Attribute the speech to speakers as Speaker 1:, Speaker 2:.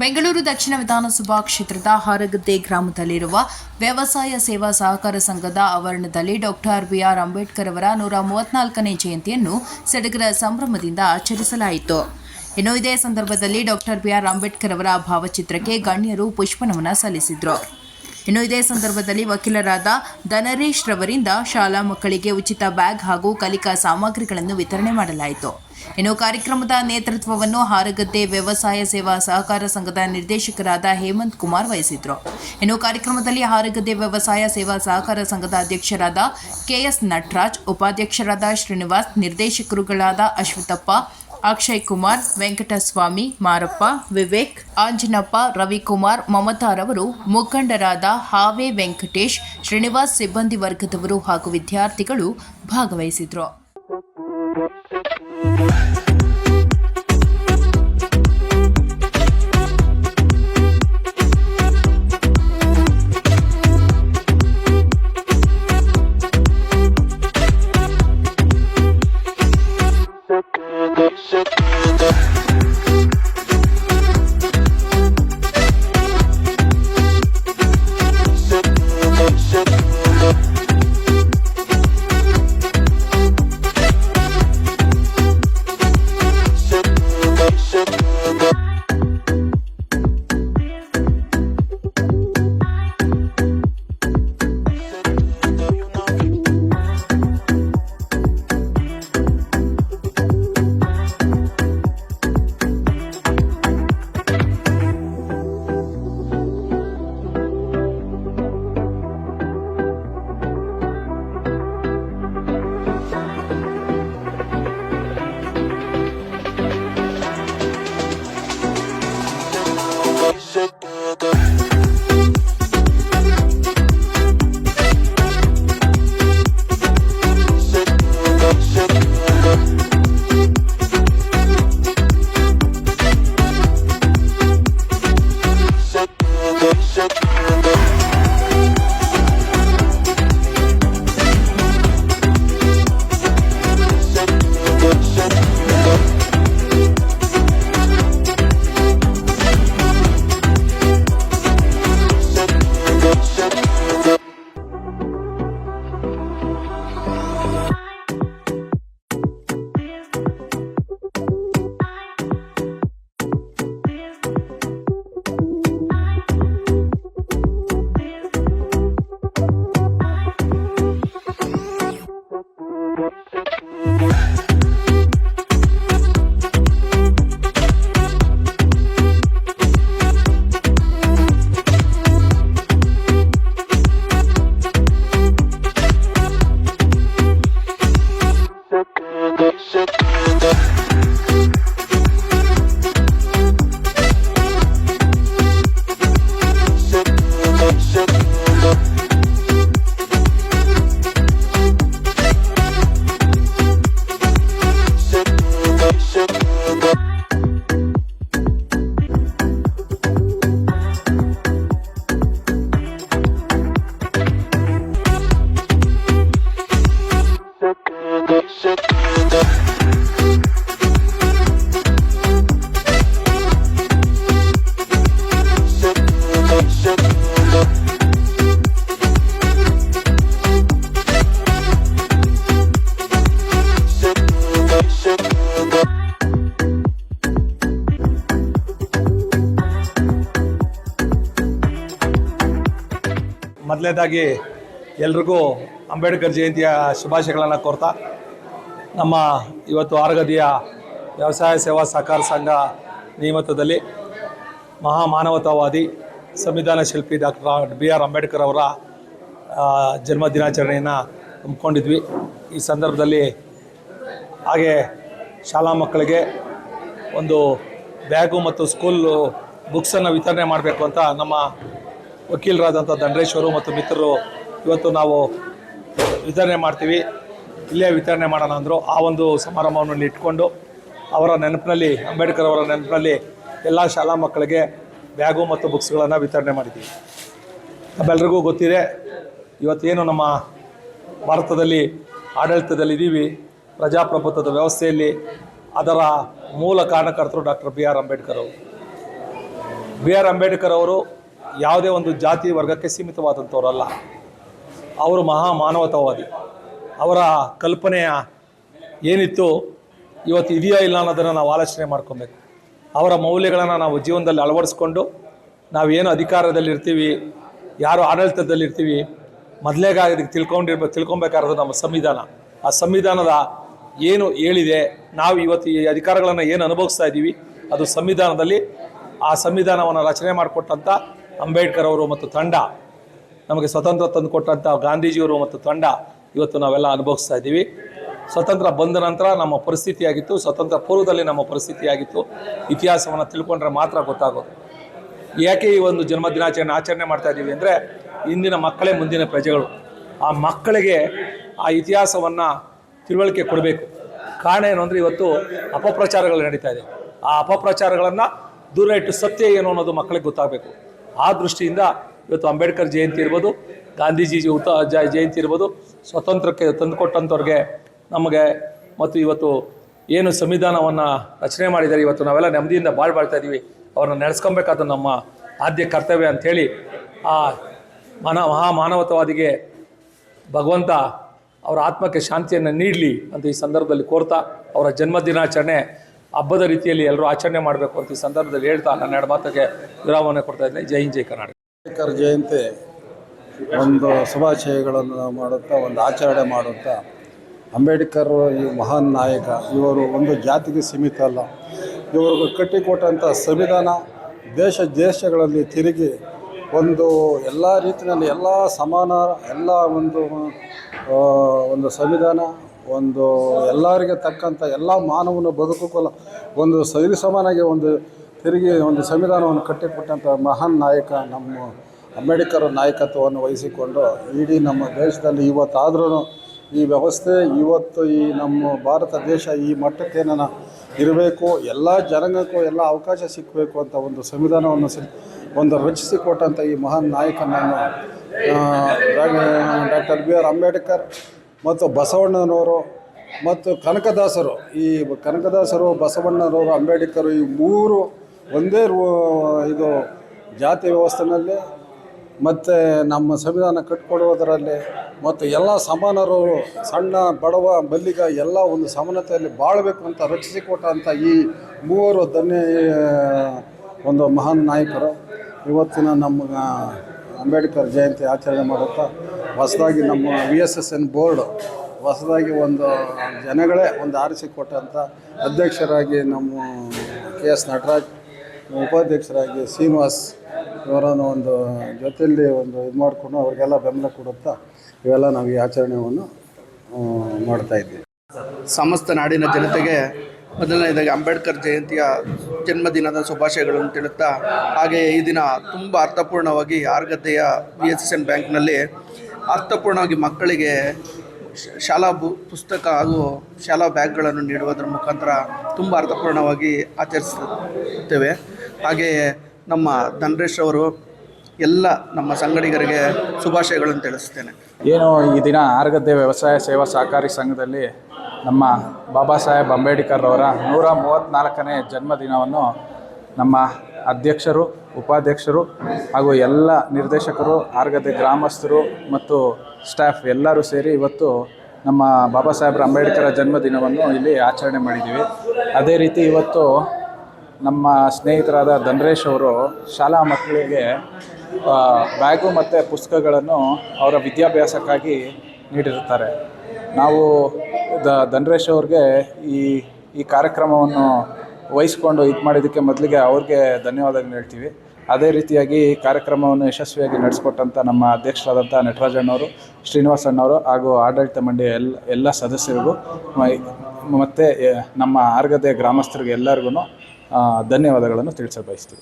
Speaker 1: ಬೆಂಗಳೂರು ದಕ್ಷಿಣ ವಿಧಾನಸಭಾ ಕ್ಷೇತ್ರದ ಹರಗದ್ದೆ ಗ್ರಾಮದಲ್ಲಿರುವ ವ್ಯವಸಾಯ ಸೇವಾ ಸಹಕಾರ ಸಂಘದ ಆವರಣದಲ್ಲಿ ಡಾಕ್ಟರ್ ಬಿಆರ್ ಅಂಬೇಡ್ಕರ್ ಅವರ ನೂರ ಮೂವತ್ನಾಲ್ಕನೇ ಜಯಂತಿಯನ್ನು ಸಡಗರ ಸಂಭ್ರಮದಿಂದ ಆಚರಿಸಲಾಯಿತು. ಇನ್ನು ಇದೇ ಸಂದರ್ಭದಲ್ಲಿ ಡಾಕ್ಟರ್ ಬಿಆರ್ ಅಂಬೇಡ್ಕರ್ ಅವರ ಭಾವಚಿತ್ರಕ್ಕೆ ಗಣ್ಯರು ಪುಷ್ಪನಮನ ಸಲ್ಲಿಸಿದರು. ಇನ್ನು ಇದೇ ಸಂದರ್ಭದಲ್ಲಿ ವಕೀಲರಾದ ಧನರೇಶ್ ರವರಿಂದ ಶಾಲಾ ಮಕ್ಕಳಿಗೆ ಉಚಿತ ಬ್ಯಾಗ್ ಹಾಗೂ ಕಲಿಕಾ ಸಾಮಗ್ರಿಗಳನ್ನು ವಿತರಣೆ ಮಾಡಲಾಯಿತು. ಇನ್ನು ಕಾರ್ಯಕ್ರಮದ ನೇತೃತ್ವವನ್ನು ಹಾರಗದ್ದೆ ವ್ಯವಸಾಯ ಸೇವಾ ಸಹಕಾರ ಸಂಘದ ನಿರ್ದೇಶಕರಾದ ಹೇಮಂತ್ ಕುಮಾರ್ ವಹಿಸಿದ್ರು. ಇನ್ನು ಕಾರ್ಯಕ್ರಮದಲ್ಲಿ ಹಾರಗದ್ದೆ ವ್ಯವಸಾಯ ಸೇವಾ ಸಹಕಾರ ಸಂಘದ ಅಧ್ಯಕ್ಷರಾದ ಕೆಎಸ್ ನಟರಾಜ್, ಉಪಾಧ್ಯಕ್ಷರಾದ ಶ್ರೀನಿವಾಸ್, ನಿರ್ದೇಶಕರುಗಳಾದ ಅಶ್ವಥಪ್ಪ, ಅಕ್ಷಯ್ ಕುಮಾರ್, ವೆಂಕಟಸ್ವಾಮಿ, ಮಾರಪ್ಪ, ವಿವೇಕ್, ಆಂಜನಪ್ಪ, ರವಿಕುಮಾರ್ ಮಮತಾರವರು ಮುಖಂಡರಾದ ಹಾವೆ ವೆಂಕಟೇಶ್, ಶ್ರೀನಿವಾಸ್ ಸಿಬ್ಬಂದಿ ವರ್ಗದವರು ಹಾಗೂ ವಿದ್ಯಾರ್ಥಿಗಳು ಭಾಗವಹಿಸಿದ್ರು. Sick.
Speaker 2: ಮೊದಲನೇದಾಗಿ ಎಲ್ರಿಗೂ ಅಂಬೇಡ್ಕರ್ ಜಯಂತಿಯ ಶುಭಾಶಯಗಳನ್ನು ಕೋರ್ತಾ, ನಮ್ಮ ಇವತ್ತು ಆರಗದಿಯ ವ್ಯವಸಾಯ ಸೇವಾ ಸಹಕಾರ ಸಂಘ ನಿಯಮಿತದಲ್ಲಿ ಮಹಾ ಮಾನವತಾವಾದಿ ಸಂವಿಧಾನ ಶಿಲ್ಪಿ ಡಾಕ್ಟರ್ ಬಿ ಆರ್ ಅಂಬೇಡ್ಕರ್ ಅವರ ಜನ್ಮ ದಿನಾಚರಣೆಯನ್ನು ಹಮ್ಮಿಕೊಂಡಿದ್ವಿ. ಈ ಸಂದರ್ಭದಲ್ಲಿ ಹಾಗೆ ಶಾಲಾ ಮಕ್ಕಳಿಗೆ ಒಂದು ಬ್ಯಾಗು ಮತ್ತು ಸ್ಕೂಲು ಬುಕ್ಸನ್ನು ವಿತರಣೆ ಮಾಡಬೇಕು ಅಂತ ನಮ್ಮ ವಕೀಲರಾದಂಥ ದಂಡೇಶ್ವರು ಮತ್ತು ಮಿತ್ರರು ಇವತ್ತು ನಾವು ವಿತರಣೆ ಮಾಡ್ತೀವಿ. ಇಲ್ಲೇ ವಿತರಣೆ ಮಾಡೋಣ ಅಂದರು. ಆ ಒಂದು ಸಮಾರಂಭವನ್ನು ಇಟ್ಕೊಂಡು ಅವರ ನೆನಪಿನಲ್ಲಿ, ಅಂಬೇಡ್ಕರ್ ಅವರ ನೆನಪಿನಲ್ಲಿ ಎಲ್ಲ ಶಾಲಾ ಮಕ್ಕಳಿಗೆ ಬ್ಯಾಗು ಮತ್ತು ಬುಕ್ಸ್ಗಳನ್ನು ವಿತರಣೆ ಮಾಡಿದ್ದೀವಿ. ನಮ್ಮೆಲ್ರಿಗೂ ಗೊತ್ತಿದೆ, ಇವತ್ತೇನು ನಮ್ಮ ಭಾರತದಲ್ಲಿ ಆಡಳಿತದಲ್ಲಿದ್ದೀವಿ. ಪ್ರಜಾಪ್ರಭುತ್ವದ ವ್ಯವಸ್ಥೆಯಲ್ಲಿ ಅದರ ಮೂಲ ಕಾರಣಕರ್ತರು ಡಾಕ್ಟರ್ ಬಿ ಆರ್ ಅಂಬೇಡ್ಕರ್ ಅವರು. ಬಿ ಆರ್ ಅಂಬೇಡ್ಕರ್ ಅವರು ಯಾವುದೇ ಒಂದು ಜಾತಿ ವರ್ಗಕ್ಕೆ ಸೀಮಿತವಾದಂಥವರಲ್ಲ. ಅವರು ಮಹಾ ಮಾನವತಾವಾದಿ ಅವರ ಕಲ್ಪನೆಯ ಏನಿತ್ತು, ಇವತ್ತು ಇದೆಯೋ ಇಲ್ಲ ಅನ್ನೋದನ್ನು ನಾವು ಆಲೋಚನೆ ಮಾಡ್ಕೊಬೇಕು. ಅವರ ಮೌಲ್ಯಗಳನ್ನು ನಾವು ಜೀವನದಲ್ಲಿ ಅಳವಡಿಸ್ಕೊಂಡು ನಾವೇನು ಅಧಿಕಾರದಲ್ಲಿರ್ತೀವಿ, ಯಾರು ಆಡಳಿತದಲ್ಲಿರ್ತೀವಿ ಮೊದಲೇಗ ಇದಕ್ಕೆ ತಿಳ್ಕೊಂಡಿರ್ಬೇಕು ತಿಳ್ಕೊಬೇಕಾಗಿರೋದು ನಮ್ಮ ಸಂವಿಧಾನ. ಆ ಸಂವಿಧಾನದ ಏನು ಹೇಳಿದೆ, ನಾವು ಇವತ್ತು ಈ ಅಧಿಕಾರಗಳನ್ನು ಏನು ಅನುಭವಿಸ್ತಾ ಇದ್ದೀವಿ, ಅದು ಸಂವಿಧಾನದಲ್ಲಿ ಆ ಸಂವಿಧಾನವನ್ನು ರಚನೆ ಮಾಡಿಕೊಟ್ಟಂಥ ಅಂಬೇಡ್ಕರ್ ಅವರು ಮತ್ತು ತಂಡ ನಮಗೆ ಸ್ವತಂತ್ರ ತಂದು ಕೊಟ್ಟಂತಹ ಗಾಂಧೀಜಿಯವರು ಮತ್ತು ತಂಡ ಇವತ್ತು ನಾವೆಲ್ಲ ಅನುಭವಿಸ್ತಾ ಇದ್ದೀವಿ. ಸ್ವತಂತ್ರ ಬಂದ ನಂತರ ನಮ್ಮ ಪರಿಸ್ಥಿತಿಯಾಗಿತ್ತು, ಸ್ವತಂತ್ರ ಪೂರ್ವದಲ್ಲಿ ನಮ್ಮ ಪರಿಸ್ಥಿತಿಯಾಗಿತ್ತು. ಇತಿಹಾಸವನ್ನು ತಿಳ್ಕೊಂಡ್ರೆ ಮಾತ್ರ ಗೊತ್ತಾಗೋದು. ಯಾಕೆ ಈ ಒಂದು ಜನ್ಮ ದಿನಾಚರಣೆ ಆಚರಣೆ ಮಾಡ್ತಾ ಇದ್ದೀವಿ ಅಂದರೆ ಇಂದಿನ ಮಕ್ಕಳೇ ಮುಂದಿನ ಪ್ರಜೆಗಳು. ಆ ಮಕ್ಕಳಿಗೆ ಆ ಇತಿಹಾಸವನ್ನು ತಿಳುವಳಿಕೆ ಕೊಡಬೇಕು. ಕಾರಣ ಏನು ಅಂದರೆ ಇವತ್ತು ಅಪಪ್ರಚಾರಗಳು ನಡೀತಾ ಇದೆ. ಆ ಅಪಪ್ರಚಾರಗಳನ್ನು ದೂರ ಇಟ್ಟು ಸತ್ಯ ಏನು ಅನ್ನೋದು ಮಕ್ಕಳಿಗೆ ಗೊತ್ತಾಗಬೇಕು. ಆ ದೃಷ್ಟಿಯಿಂದ ಇವತ್ತು ಅಂಬೇಡ್ಕರ್ ಜಯಂತಿ ಇರ್ಬೋದು, ಗಾಂಧೀಜಿ ಉತ ಜಯಂತಿ ಇರ್ಬೋದು, ಸ್ವತಂತ್ರಕ್ಕೆ ತಂದುಕೊಟ್ಟಂಥವ್ರಿಗೆ ನಮಗೆ ಮತ್ತು ಇವತ್ತು ಏನು ಸಂವಿಧಾನವನ್ನು ರಚನೆ ಮಾಡಿದ್ದಾರೆ ಇವತ್ತು ನಾವೆಲ್ಲ ನೆಮ್ಮದಿಯಿಂದ ಬಾಳ್ ಬಾಳ್ತಾ ಇದ್ದೀವಿ ಅವ್ರನ್ನ ನಡೆಸ್ಕೊಬೇಕಾದ ನಮ್ಮ ಆದ್ಯ ಕರ್ತವ್ಯ ಅಂಥೇಳಿ ಆ ಮಾನ ಮಹಾ ಮಾನವತವಾದಿಗೆ ಭಗವಂತ ಅವರ ಆತ್ಮಕ್ಕೆ ಶಾಂತಿಯನ್ನು ನೀಡಲಿ ಅಂತ ಈ ಸಂದರ್ಭದಲ್ಲಿ ಕೋರ್ತಾ ಅವರ ಜನ್ಮ ದಿನಾಚರಣೆ ಹಬ್ಬದ ರೀತಿಯಲ್ಲಿ ಎಲ್ಲರೂ ಆಚರಣೆ ಮಾಡಬೇಕು ಅಂತ ಈ ಸಂದರ್ಭದಲ್ಲಿ ಹೇಳ್ತಾ ನನ್ನ ಎರಡು ಮಾತಿಗೆ ವಿರಾಮವನ್ನು ಕೊಡ್ತಾ ಇದ್ದೀನಿ ಜೈ ಹಿಂದ್, ಜೈ ಕರ್ನಾಟಕ.
Speaker 3: ಅಂಬೇಡ್ಕರ್ ಜಯಂತಿ ಒಂದು ಶುಭಾಶಯಗಳನ್ನು ಮಾಡುತ್ತಾ, ಒಂದು ಆಚರಣೆ ಮಾಡುತ್ತಾ, ಅಂಬೇಡ್ಕರ್ ಈ ಮಹಾನ್ ನಾಯಕ, ಇವರು ಒಂದು ಜಾತಿಗೆ ಸೀಮಿತ ಅಲ್ಲ. ಇವರು ಕಟ್ಟಿಕೊಟ್ಟಂಥ ಸಂವಿಧಾನ ದೇಶ ದೇಶಗಳಲ್ಲಿ ತಿರುಗಿ ಒಂದು ಎಲ್ಲ ರೀತಿಯಲ್ಲಿ ಎಲ್ಲ ಸಮಾನ, ಎಲ್ಲ ಒಂದು ಒಂದು ಸಂವಿಧಾನ ಒಂದು ಎಲ್ಲರಿಗೆ ತಕ್ಕಂಥ ಎಲ್ಲ ಮಾನವನ ಬದುಕುಕೊಲ್ಲ ಒಂದು ಸರಿ ಸಮಾನಾಗಿ ಒಂದು ತಿರುಗಿ, ಒಂದು ಸಂವಿಧಾನವನ್ನು ಕಟ್ಟಿಕೊಟ್ಟಂಥ ಮಹಾನ್ ನಾಯಕ, ನಮ್ಮ ಅಂಬೇಡ್ಕರ್ ನಾಯಕತ್ವವನ್ನು ವಹಿಸಿಕೊಂಡು ಇಡೀ ನಮ್ಮ ದೇಶದಲ್ಲಿ ಇವತ್ತಾದ್ರೂ ಈ ವ್ಯವಸ್ಥೆ, ಇವತ್ತು ಈ ನಮ್ಮ ಭಾರತ ದೇಶ ಈ ಮಟ್ಟಕ್ಕೇನ ಇರಬೇಕು, ಎಲ್ಲ ಜನಾಂಗಕ್ಕೂ ಎಲ್ಲ ಅವಕಾಶ ಸಿಕ್ಕಬೇಕು ಅಂತ ಒಂದು ಸಂವಿಧಾನವನ್ನು ಸಿ ಒಂದು ರಚಿಸಿಕೊಟ್ಟಂಥ ಈ ಮಹಾನ್ ನಾಯಕನನ್ನು ಡಾಕ್ಟರ್ ಬಿ ಆರ್ ಅಂಬೇಡ್ಕರ್ ಮತ್ತು ಬಸವಣ್ಣನವರು ಮತ್ತು ಕನಕದಾಸರು. ಈ ಕನಕದಾಸರು, ಬಸವಣ್ಣನವರು, ಅಂಬೇಡ್ಕರ್ ಈ ಮೂರು ಒಂದೇ ಇದು ಜಾತಿ ವ್ಯವಸ್ಥೆನಲ್ಲಿ ಮತ್ತು ನಮ್ಮ ಸಂವಿಧಾನ ಕಟ್ಕೊಡುವುದರಲ್ಲಿ ಮತ್ತು ಎಲ್ಲ ಸಮಾನರು, ಸಣ್ಣ, ಬಡವ, ಮಲ್ಲಿಗ ಎಲ್ಲ ಒಂದು ಸಮಾನತೆಯಲ್ಲಿ ಬಾಳಬೇಕು ಅಂತ ರಕ್ಷಿಸಿಕೊಟ್ಟಂಥ ಈ ಮೂವರು ಧನ್ಯ ಒಂದು ಮಹಾನ್ ನಾಯಕರು. ಇವತ್ತಿನ ನಮ್ಮ ಅಂಬೇಡ್ಕರ್ ಜಯಂತಿ ಆಚರಣೆ ಮಾಡುತ್ತಾ ಹೊಸದಾಗಿ ನಮ್ಮ V S S N board ಹೊಸದಾಗಿ ಒಂದು ಜನಗಳೇ ಒಂದು ಆರಿಸಿಕೊಟ್ಟಂಥ ಅಧ್ಯಕ್ಷರಾಗಿ ನಮ್ಮ ಕೆ ಎಸ್ ನಟರಾಜ್, ಉಪಾಧ್ಯಕ್ಷರಾಗಿ ಶ್ರೀನಿವಾಸ್ ಇವರನ್ನು ಒಂದು ಜೊತೆಯಲ್ಲಿ ಒಂದು ಇದು ಮಾಡಿಕೊಂಡು ಅವ್ರಿಗೆಲ್ಲ ಬೆಂಬಲ ಕೊಡುತ್ತಾ ಇವೆಲ್ಲ ನಾವು ಈ ಆಚರಣೆಯನ್ನು ಮಾಡ್ತಾಯಿದ್ವಿ
Speaker 4: ಸಮಸ್ತ ನಾಡಿನ ಜನತೆಗೆ ಮೊದಲನೇದಾಗಿ ಅಂಬೇಡ್ಕರ್ ಜಯಂತಿಯ ಜನ್ಮದಿನದ ಶುಭಾಶಯಗಳನ್ನು ತಿಳುತ್ತಾ ಹಾಗೆಯೇ ಈ ದಿನ ತುಂಬ ಅರ್ಥಪೂರ್ಣವಾಗಿ ಆರ್ಗದ್ದೆಯ ಬಿ ಎಸ್ ಎಸ್ ಎನ್ ಬ್ಯಾಂಕ್ನಲ್ಲಿ ಅರ್ಥಪೂರ್ಣವಾಗಿ ಮಕ್ಕಳಿಗೆ ಶಾಲಾ ಬು, ಪುಸ್ತಕ ಹಾಗೂ ಶಾಲಾ ಬ್ಯಾಗ್ಗಳನ್ನು ನೀಡುವುದರ ಮುಖಾಂತರ ತುಂಬ ಅರ್ಥಪೂರ್ಣವಾಗಿ ಆಚರಿಸುತ್ತೇವೆ. ಹಾಗೆಯೇ ನಮ್ಮ ಧನರೇಶ್ ಅವರು ಎಲ್ಲ ನಮ್ಮ ಸಂಗಡಿಗರಿಗೆ ಶುಭಾಶಯಗಳನ್ನು ತಿಳಿಸ್ತೇನೆ
Speaker 5: ಏನು ಈ ದಿನ ಆರ್ಗದ್ದೆ ವ್ಯವಸಾಯ ಸೇವಾ ಸಹಕಾರಿ ಸಂಘದಲ್ಲಿ ನಮ್ಮ ಬಾಬಾ ಸಾಹೇಬ್ ಅಂಬೇಡ್ಕರ್ ಅವರ ನೂರ ಮೂವತ್ತ್ನಾಲ್ಕನೇ ಜನ್ಮದಿನವನ್ನು ನಮ್ಮ ಅಧ್ಯಕ್ಷರು ಉಪಾಧ್ಯಕ್ಷರು ಹಾಗೂ ಎಲ್ಲ ನಿರ್ದೇಶಕರು ಆರ್ಗದೆ ಗ್ರಾಮಸ್ಥರು ಮತ್ತು ಸ್ಟಾಫ್ ಎಲ್ಲರೂ ಸೇರಿ ಇವತ್ತು ನಮ್ಮ ಬಾಬಾ ಸಾಹೇಬ್ರ ಅಂಬೇಡ್ಕರ ಜನ್ಮದಿನವನ್ನು ಇಲ್ಲಿ ಆಚರಣೆ ಮಾಡಿದ್ದೀವಿ. ಅದೇ ರೀತಿ ಇವತ್ತು ನಮ್ಮ ಸ್ನೇಹಿತರಾದ ಧನರೇಶ್ ಅವರು ಶಾಲಾ ಮಕ್ಕಳಿಗೆ ಬ್ಯಾಗು ಮತ್ತು ಪುಸ್ತಕಗಳನ್ನು ಅವರ ವಿದ್ಯಾಭ್ಯಾಸಕ್ಕಾಗಿ ನೀಡಿರುತ್ತಾರೆ. ನಾವು ದ, ಧನರೇಶ್ ಅವ್ರಿಗೆ ಈ ಈ ಕಾರ್ಯಕ್ರಮವನ್ನು ವಹಿಸ್ಕೊಂಡು ಇದು ಮಾಡಿದ್ದಕ್ಕೆ ಮೊದಲಿಗೆ ಅವ್ರಿಗೆ ಧನ್ಯವಾದಗಳು ಹೇಳ್ತೀವಿ. ಅದೇ ರೀತಿಯಾಗಿ ಕಾರ್ಯಕ್ರಮವನ್ನು ಯಶಸ್ವಿಯಾಗಿ ನಡೆಸಿಕೊಟ್ಟಂಥ ನಮ್ಮ ಅಧ್ಯಕ್ಷರಾದಂಥ ನಟರಾಜಣ್ಣವರು ಶ್ರೀನಿವಾಸ್ ಅಣ್ಣವರು ಹಾಗೂ ಆಡಳಿತ ಮಂಡಳಿಯ ಎಲ್ಲ ಎಲ್ಲ ಸದಸ್ಯರಿಗೂ ಮತ್ತು ನಮ್ಮ ಆರ್ಗದೆ ಗ್ರಾಮಸ್ಥರಿಗೆ ಎಲ್ಲರಿಗೂ ಧನ್ಯವಾದಗಳನ್ನು ತಿಳಿಸ ಬಯಸ್ತೀವಿ